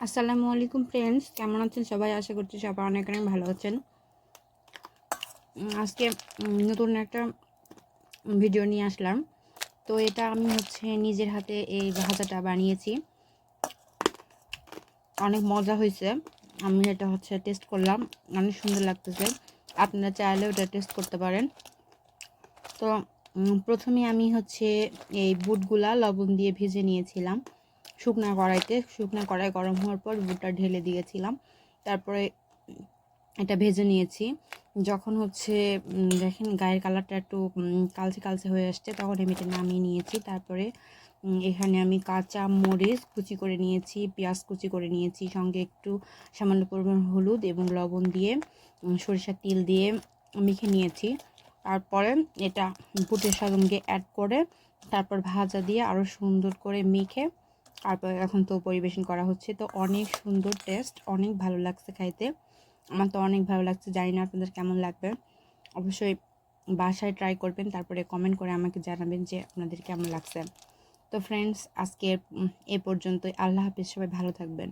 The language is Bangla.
আসসালামু আলাইকুম ফ্রেন্ডস কেমন আছেন সবাই? আশা করছি সবাই অনেক অনেক ভালো আছেন। আজকে নতুন একটা ভিডিও নিয়ে আসলাম। তো এটা আমি হচ্ছে নিজের হাতে এই ভাজাটা বানিয়েছি। অনেক মজা হয়েছে। আমি এটা হচ্ছে টেস্ট করলাম। অনেক সুন্দর লাগতেছে। আপনারা চাইলে ওটা টেস্ট করতে পারেন। তো প্রথমে আমি হচ্ছে এই বুটগুলা লবণ দিয়ে ভেজে নিয়েছিলাম। শুকনা কড়াইতে, শুকনা কড়াই গরম হওয়ার পর বুটটা ঢেলে দিয়েছিলাম। তারপরে এটা ভেজে নিয়েছি। যখন হচ্ছে দেখেন গায়ের কালারটা একটু কালচে কালচে হয়ে আসছে, তখন আমি এটা নামিয়ে নিয়েছি। তারপরে এখানে আমি কাঁচা মরিচ কুচি করে নিয়েছি, পেঁয়াজ কুচি করে নিয়েছি, সঙ্গে একটু সামান্য পরিমাণ হলুদ এবং লবণ দিয়ে সরিষার তেল দিয়ে মেখে নিয়েছি। তারপরে এটা বুটের সঙ্গে অ্যাড করে, তারপর ভাজা দিয়ে আরও সুন্দর করে মেখে তারপর এখন তো পরিবেশন করা হচ্ছে। তো অনেক সুন্দর টেস্ট অনেক ভালো লাগছে খাইতে। আমার তো অনেক ভালো লাগছে, জানি না আপনাদের কেমন লাগবে। অবশ্যই বাসায় ট্রাই করবেন, তারপরে কমেন্ট করে আমাকে জানাবেন যে আপনাদের কেমন লাগছে। তো ফ্রেন্ডস আজকে এ পর্যন্তই। আল্লাহ হাফিজ, সবাই ভালো থাকবেন।